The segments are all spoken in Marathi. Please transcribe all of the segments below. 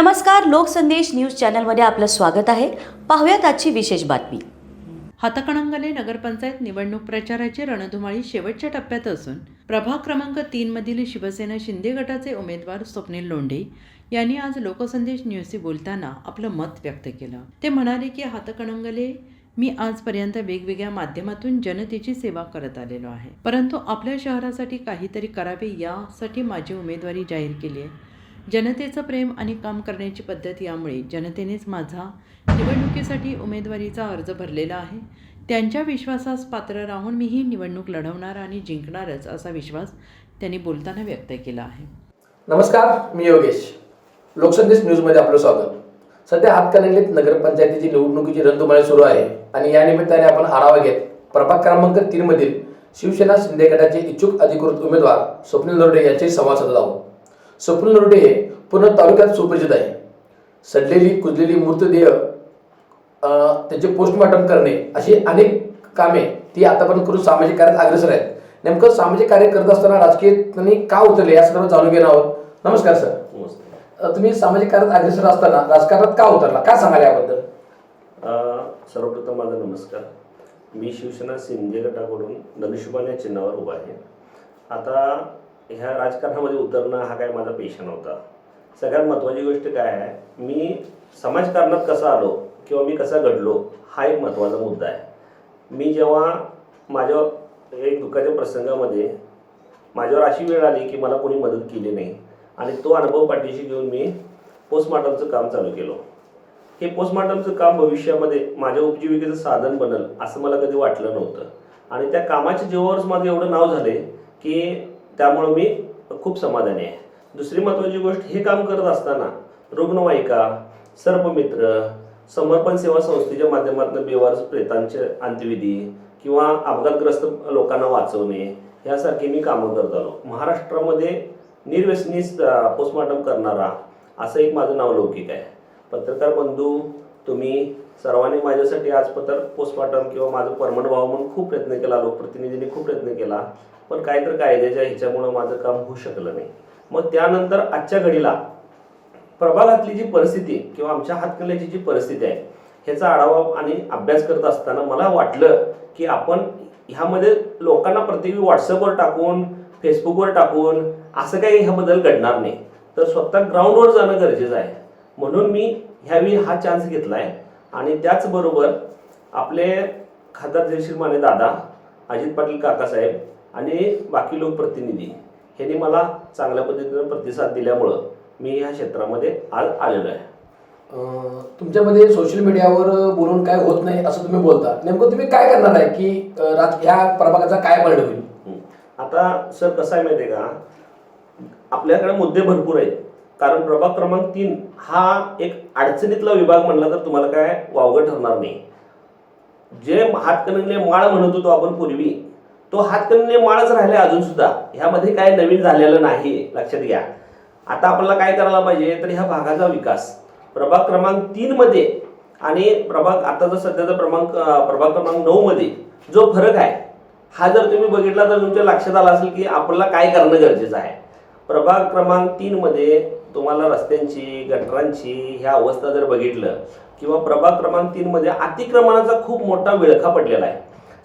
नमस्कार लोकसंदेश न्यूज चॅनलमध्ये आपलं स्वागत आहे. पाहूयात आजची विशेष बातमी. हातकणंगले नगरपंचायत निवडणूक प्रचाराची रणधुमाळी शेवटच्या टप्प्यात असून प्रभाग क्रमांक तीन मधील शिवसेना शिंदे गटाचे उमेदवार स्वप्नील लोंढे यांनी आज लोकसंदेश न्यूजशी बोलताना आपलं मत व्यक्त केलं. ते म्हणाले की हातकणंगले मी आजपर्यंत वेगवेगळ्या माध्यमातून जनतेची सेवा करत आलेलो आहे. परंतु आपल्या शहरासाठी काहीतरी करावे यासाठी माझी उमेदवारी जाहीर केली आहे. जनतेचं प्रेम आणि काम करण्याची पद्धत यामुळे जनतेनेच माझा निवडणुकीसाठी उमेदवारीचा अर्ज भरलेला आहे. त्यांच्या विश्वासास पात्र राहून मी ही निवडणूक लढवणार आणि जिंकणारच असा विश्वास त्यांनी बोलताना व्यक्त केला आहे. नमस्कार मी योगेश. लोकसंदेश न्यूजमध्ये आपलं स्वागत. सध्या हातकणंगलेत नगरपंचायतीची निवडणुकीची रणधुमाळी सुरू आहे आणि या निमित्ताने आपण आढावा घेत प्रभाग क्रमांक तीनमधील शिवसेना शिंदे गटाचे इच्छुक अधिकृत उमेदवार स्वप्नील नरडे यांचे संवाद साधत आहोत. स्वप्नील नरडे हे पूर्ण तालुक्यात सुपरिचित आहे. सडलेली कुजलेली मृतदेह त्याचे पोस्टमॉर्टम करणे अशी अनेक कामे ती आतापर्यंत करून सामाजिक कार्यात अग्रेसर आहेत. नेमकं सामाजिक कार्य करत असताना राजकीय त्यांनी का उतरले या संदर्भात जाणून घेणार आहोत. नमस्कार सर. तुम्ही सामाजिक कार्यात अग्रेसर असताना राजकारणात का उतरला? काय सांगाल याबद्दल? सर्वप्रथम माझा नमस्कार. मी शिवसेना शिंदे गटाकडून धनुष्यबाण या चिन्हावर उभा आहे. आता ह्या राजकारणामध्ये उतरणं हा काय माझा पेशा नव्हता. सगळ्यात महत्त्वाची गोष्ट काय आहे मी समाजकारणात कसा आलो किंवा मी कसा घडलो हा एक महत्त्वाचा मुद्दा आहे. मी जेव्हा माझ्या एक दुःखाच्या प्रसंगामध्ये माझ्यावर अशी वेळ आली की मला कोणी मदत केली नाही आणि तो अनुभव पाठीशी घेऊन मी पोस्टमॉर्टमचं काम चालू केलं. हे पोस्टमॉर्टमचं काम भविष्यामध्ये माझ्या उपजीविकेचं साधन बनल असं मला कधी वाटलं नव्हतं. आणि त्या कामाच्या जेव्हावरच माझं एवढं नाव झाले की त्यामुळं मी खूप समाधानी आहे. दुसरी महत्त्वाची गोष्ट हे काम करत असताना रुग्णवाहिका सर्पमित्र समर्पण सेवा संस्थेच्या माध्यमातून बेवारस प्रेतांचे अंत्यविधी किंवा अपघातग्रस्त लोकांना वाचवणे यासारखी मी कामं करत आलो. महाराष्ट्रामध्ये निर्व्यसनी पोस्टमॉर्टम करणारा असं एक माझं नाव लौकिक आहे. पत्रकार बंधू तुम्ही सर्वांनी माझ्यासाठी आज पत्र पोस्टमॉर्टम किंवा माझं परमनंट व्हावं म्हणून खूप प्रयत्न केला लोकप्रतिनिधींनी खूप प्रयत्न केला. पण काय तर कायद्याच्या ह्याच्यामुळं माझं काम होऊ शकलं नाही. मग त्यानंतर आजच्या घडीला प्रभागातली जी परिस्थिती किंवा आमच्या हातकल्याची जी परिस्थिती आहे ह्याचा आढावा आणि अभ्यास करत असताना मला वाटलं की आपण ह्यामध्ये लोकांना प्रत्येकी व्हॉट्सअपवर टाकून फेसबुकवर टाकून असं काही ह्याबद्दल घडणार नाही. तर स्वतः ग्राउंडवर जाणं गरजेचं आहे. म्हणून मी ह्यावेळी हा चान्स घेतला आहे आणि त्याचबरोबर आपले खासदार जयश्री माने दादा अजित पाटील काकासाहेब आणि बाकी लोकप्रतिनिधी ह्यांनी मला चांगल्या पद्धतीनं प्रतिसाद दिल्यामुळं मी ह्या क्षेत्रामध्ये आज आलेलो आहे. तुमच्यामध्ये सोशल मीडियावर बोलून काय होत नाही असं तुम्ही बोलता. नेमकं तुम्ही काय करणार आहे की ह्या प्रभागाचा काय परिणाम होईल. आता सर कसं आहे माहिती आहे का? आपल्याकडे मुद्दे भरपूर आहेत. कारण प्रभाग क्रमांक तीन हा एक अडचणीतला विभाग म्हणला तर तुम्हाला काय वावगं ठरणार नाही. जे हातकणंगले माळ म्हणत होतो आपण पूर्वी तो हातकणंगले माळच राहिले अजून सुद्धा. ह्यामध्ये काय नवीन झालेलं नाही लक्षात घ्या. आता आपल्याला काय करायला पाहिजे तर ह्या भागाचा विकास. प्रभाग क्रमांक तीन मध्ये आणि प्रभाग आता जर सध्याचा क्रमांक प्रभाग क्रमांक नऊ मध्ये जो फरक आहे हा जर तुम्ही बघितला तर तुमच्या लक्षात आला असेल की आपल्याला काय करणं गरजेचं आहे. प्रभाग क्रमांक तीन मध्ये तुम्हाला रस्त्यांची गटरांची ह्या अवस्था जर बघितलं किंवा प्रभाग क्रमांक तीन मध्ये अतिक्रमणाचा खूप मोठा विळखा पडलेला आहे.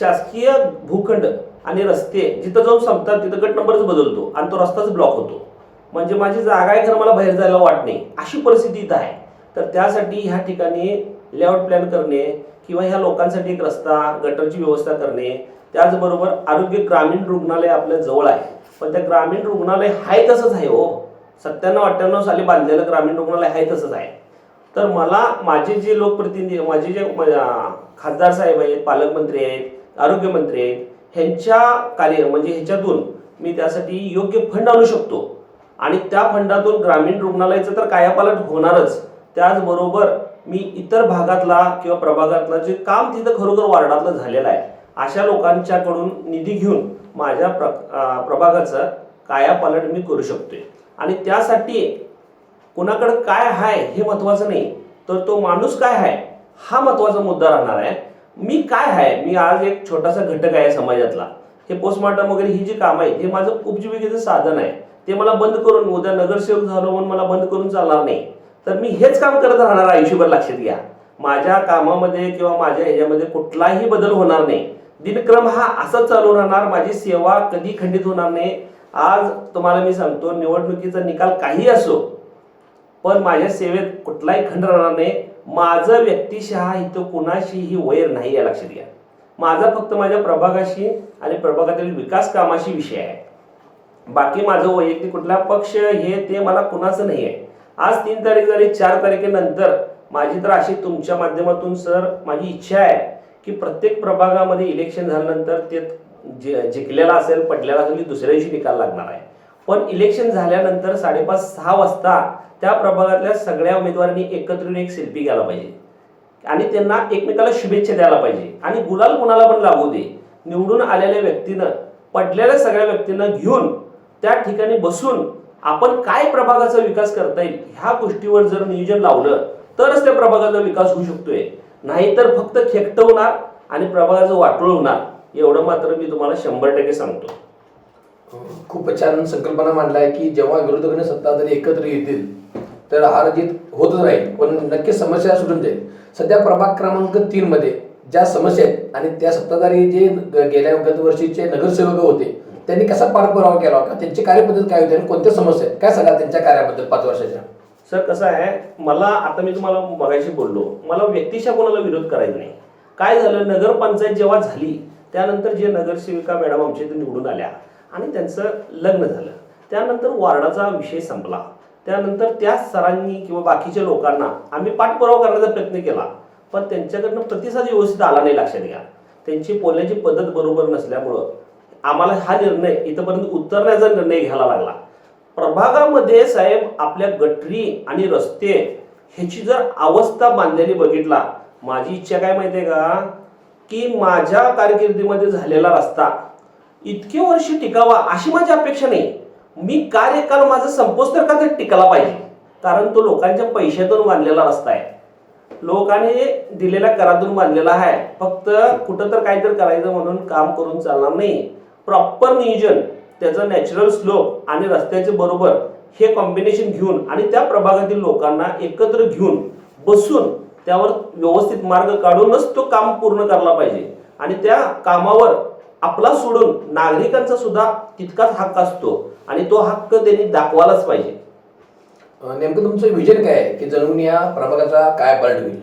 शासकीय भूखंड आणि रस्ते जिथं जाऊन संपतात तिथं गट नंबरच बदलतो आणि तो रस्ताच ब्लॉक होतो. म्हणजे माझी जागा आहे खरं मला बाहेर जायला वाट नाही. अशी परिस्थिती इथं आहे. तर त्यासाठी ह्या ठिकाणी लेआउट प्लॅन करणे किंवा ह्या लोकांसाठी एक रस्ता गटरची व्यवस्था करणे त्याचबरोबर आरोग्य ग्रामीण रुग्णालय आपल्या जवळ आहे. पण त्या ग्रामीण रुग्णालय आहे तसंच आहे हो. सत्त्याण्णव अठ्ठ्याण्णव साली बांधलेलं ग्रामीण रुग्णालय आहे तसंच आहे. तर मला माझे जे लोकप्रतिनिधी माझे जे म- खासदार साहेब आहेत पालकमंत्री आहेत आरोग्यमंत्री आहेत. ह्यांच्या कार्य म्हणजे ह्याच्यातून मी त्यासाठी योग्य फंड आणू शकतो. आणि त्या फंडातून ग्रामीण रुग्णालयाचं तर कायापालट होणारच. त्याचबरोबर मी इतर भागातला किंवा प्रभागातला जे काम तिथं खरोखर वार्डातलं झालेलं आहे अशा लोकांच्याकडून निधी घेऊन माझ्या प्र प्रभागाचं कायापालट मी करू शकतोय. आणि त्यासाठी कुणाकडं काय आहे हे महत्त्वाचं नाही तर तो माणूस काय आहे हा महत्त्वाचा मुद्दा राहणार आहे. मी काय आहे? मी आज एक छोटासा घटक आहे समाजातला. हे पोस्टमॉर्टम वगैरे ही जी कामं आहेत हे माझं उपजीविकेचं साधन आहे. ते मला बंद करून उद्या नगरसेवक झालो म्हणून मला बंद करून चालणार नाही. तर मी हेच काम करत राहणार आयुष्यभर लक्षात घ्या. माझ्या कामामध्ये किंवा माझ्या ह्याच्यामध्ये कुठलाही बदल होणार नाही. दिनक्रम हा असाच चालू राहणार माझी सेवा कधी खंडित होणार नाही. आज तुम्हाला मी सांगतो निवडणुकीचा निकाल काही असो पण माझ्या सेवेत कुठलाही खंड राहणार नाही. माझं व्यक्तिशः इथं कुणाशीही वैर नाही या लक्षात घ्या. माझा फक्त माझ्या प्रभागाशी आणि प्रभागातील विकास कामाशी विषय आहे. बाकी माझं वैयक्तिक कुठला पक्ष हे ते मला कुणाचं नाही आहे. आज तीन तारीख झाली चार तारखेनंतर माझी तर अशी तुमच्या माध्यमातून सर माझी इच्छा आहे की प्रत्येक प्रभागामध्ये इलेक्शन झाल्यानंतर ते जे जिंकलेला असेल पडलेला असेल दुसऱ्या दिवशी निकाल लागणार आहे. पण इलेक्शन झाल्यानंतर साडेपाच सहा वाजता त्या प्रभागातल्या सगळ्या उमेदवारांनी एकत्र येऊन एक सेल्फी घ्यायला पाहिजे. आणि त्यांना एकमेकाला शुभेच्छा द्यायला पाहिजे. आणि गुलाल कुणाला पण लागू दे. निवडून आलेल्या व्यक्तीनं पडलेल्या सगळ्या व्यक्तींना घेऊन त्या ठिकाणी बसून आपण काय प्रभागाचा विकास करता येईल ह्या गोष्टीवर जर नियोजन लावलं तरच त्या प्रभागाचा विकास होऊ शकतोय. नाहीतर फक्त खेकटवणार आणि प्रभागाचं वाटोळ होणार. एवढं मात्र मी तुम्हाला शंभर टक्के सांगतो. खूप छान संकल्पना मांडला आहे की जेव्हा विरोधकांनी सत्ताधारी एकत्र येतील तर हार जीत होतच राहील. पण नक्कीच समस्या सुटून जाईल. सध्या प्रभाग क्रमांक तीन मध्ये ज्या समस्या आहेत आणि त्या सत्ताधारी जे गेल्या गत वर्षीचे नगरसेवक होते त्यांनी कसा पाठपुरावा केला होता? त्यांची कार्यपद्धती काय होती आणि कोणत्या समस्या आहेत? काय सांगा त्यांच्या कार्याबद्दल पाच वर्षाच्या? सर कसं आहे मला आता मी तुम्हाला बघायशी बोललो मला व्यक्तिशा कोणाला विरोध करायचा नाही. काय झालं नगरपंचायत जेव्हा झाली त्यानंतर जे नगरसेविका मॅडम आमच्या इथे निवडून आल्या आणि त्यांचं लग्न झालं. त्यानंतर वॉर्डाचा विषय संपला. त्यानंतर त्या सरांनी किंवा बाकीच्या लोकांना आम्ही पाठपुरावा करण्याचा प्रयत्न केला. पण त्यांच्याकडनं प्रतिसाद व्यवस्थित आला नाही लक्षात घ्या. त्यांची बोलण्याची पद्धत बरोबर नसल्यामुळं आम्हाला हा निर्णय इथंपर्यंत उतरण्याचा निर्णय घ्यायला लागला. प्रभागामध्ये साहेब आपल्या गटरी आणि रस्ते ह्याची जर अवस्था बांधलेली बघितला माझी इच्छा काय माहिती आहे का? की माझ्या कारकिर्दीमध्ये झालेला रस्ता इतके वर्ष टिकावा अशी माझी अपेक्षा नाही. मी कार्यकाल माझा संपोच तर का ते टिकला पाहिजे. कारण तो लोकांच्या पैशातून बांधलेला रस्ता आहे. लोकांनी दिलेल्या करातून बांधलेला आहे. फक्त कुठं तर काहीतरी करायचं म्हणून काम करून चालणार नाही. प्रॉपर नियोजन त्याचं नॅचरल स्लोप आणि रस्त्याचे बरोबर हे कॉम्बिनेशन घेऊन आणि त्या प्रभागातील लोकांना एकत्र घेऊन बसून त्यावर व्यवस्थित मार्ग काढूनच तो काम पूर्ण करला पाहिजे. आणि त्या कामावर आपला सोडून नागरिकांचा सुद्धा तितकाच हक्क असतो आणि तो हक्क त्यांनी दाखवायलाच पाहिजे. नेमकं तुमचं विजन काय आहे? की जणून या प्रभागाचा काय पालट होईल?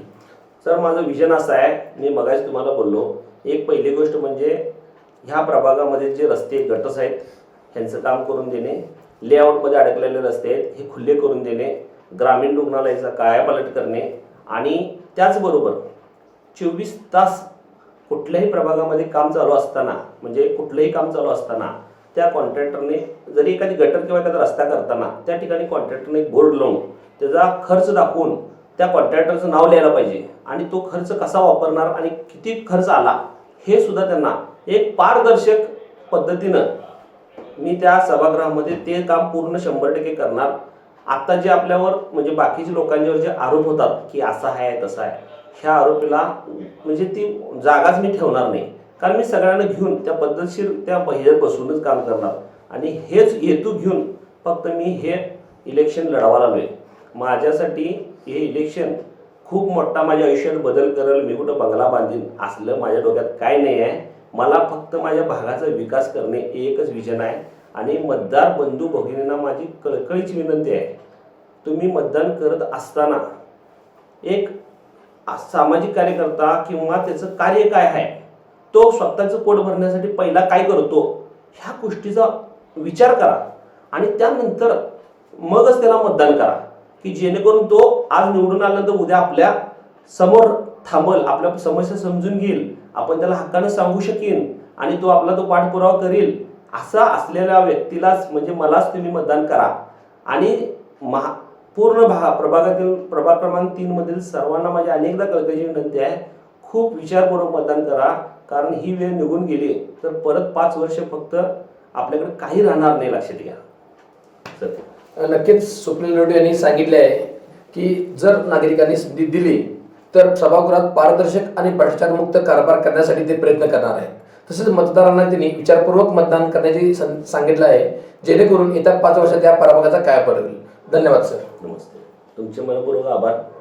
सर माझं विजन असं आहे मी मगाशी तुम्हाला बोललो एक पहिली गोष्ट म्हणजे ह्या प्रभागामध्ये जे रस्ते गटस आहेत ह्यांचं काम करून देणे लेआउटमध्ये अडकलेले रस्ते आहेत हे खुले करून देणे ग्रामीण रुग्णालयाचा कायापालट करणे आणि त्याचबरोबर चोवीस तास कुठल्याही प्रभागामध्ये काम चालू असताना म्हणजे कुठलंही काम चालू असताना त्या कॉन्ट्रॅक्टरने जरी एखादी गटर किंवा एखादा रस्ता करताना त्या ठिकाणी कॉन्ट्रॅक्टरने एक बोर्ड लावून त्याचा खर्च दाखवून त्या कॉन्ट्रॅक्टरचं नाव लिहायला पाहिजे. आणि तो खर्च कसा वापरणार आणि किती खर्च आला हे सुद्धा त्यांना एक पारदर्शक पद्धतीनं मी त्या सभागृहामध्ये ते काम पूर्ण शंभर टक्के करणार. आत्ता जे आपल्यावर म्हणजे बाकीच्या लोकांच्यावर जे आरोप होतात की असा आहे तसा आहे ह्या आरोपीला म्हणजे ती जागाच मी ठेवणार नाही. कारण मी सगळ्यांना घेऊन त्या पद्धतशीर त्या ह्याच्यात बसूनच काम करणार. आणि हेच हेतू घेऊन फक्त मी हे इलेक्शन लढवायला लागलोय. माझ्यासाठी हे इलेक्शन खूप मोठा माझ्या आयुष्यात बदल करेल. मी कुठं बंगला बांधीन असलं माझ्या डोक्यात काय नाही आहे. मला फक्त माझ्या भागाचा विकास करणे हे एकच विजन आहे. आणि मतदार बंधू भगिनींना माझी कळकळीची विनंती आहे. तुम्ही मतदान करत असताना एक सामाजिक कार्यकर्ता किंवा त्याचं कार्य काय आहे तो स्वतःचं पोट भरण्यासाठी पहिला काय करतो ह्या गोष्टीचा विचार करा आणि त्यानंतर मगच त्याला मतदान करा की जेणेकरून तो आज निवडून आल्यानंतर उद्या आपल्यासमोर थांबल आपल्या समस्या समजून घेईल आपण त्याला हक्कानं सांगू शकेन आणि तो आपला तो पाठपुरावा करील असा असलेल्या व्यक्तीलाच म्हणजे मलाच तुम्ही मतदान करा. आणि महा पूर्ण भा प्रभागातील प्रभाग क्रमांक तीनमधील सर्वांना माझी अनेकदा कळकळीची विनंती आहे. खूप विचारपूर्वक मतदान करा कारण ही वेळ निघून गेली तर परत पाच वर्ष फक्त आपल्याकडे काही राहणार नाही लक्षात घ्या. सर नक्कीच स्वप्नील रेड्डी यांनी सांगितले आहे की जर नागरिकांनी संधी दिली तर सभागृहात पारदर्शक आणि भ्रष्टाचारमुक्त कारभार करण्यासाठी ते प्रयत्न करणार आहेत. तसेच मतदारांना त्यांनी विचारपूर्वक मतदान करण्याची सं- सांगितलं आहे जेणेकरून येत्या पाच वर्षात या पराभागाचा काय पडेल धन्यवाद सर. नमस्ते. तुमचे मनपूर्वक आभार.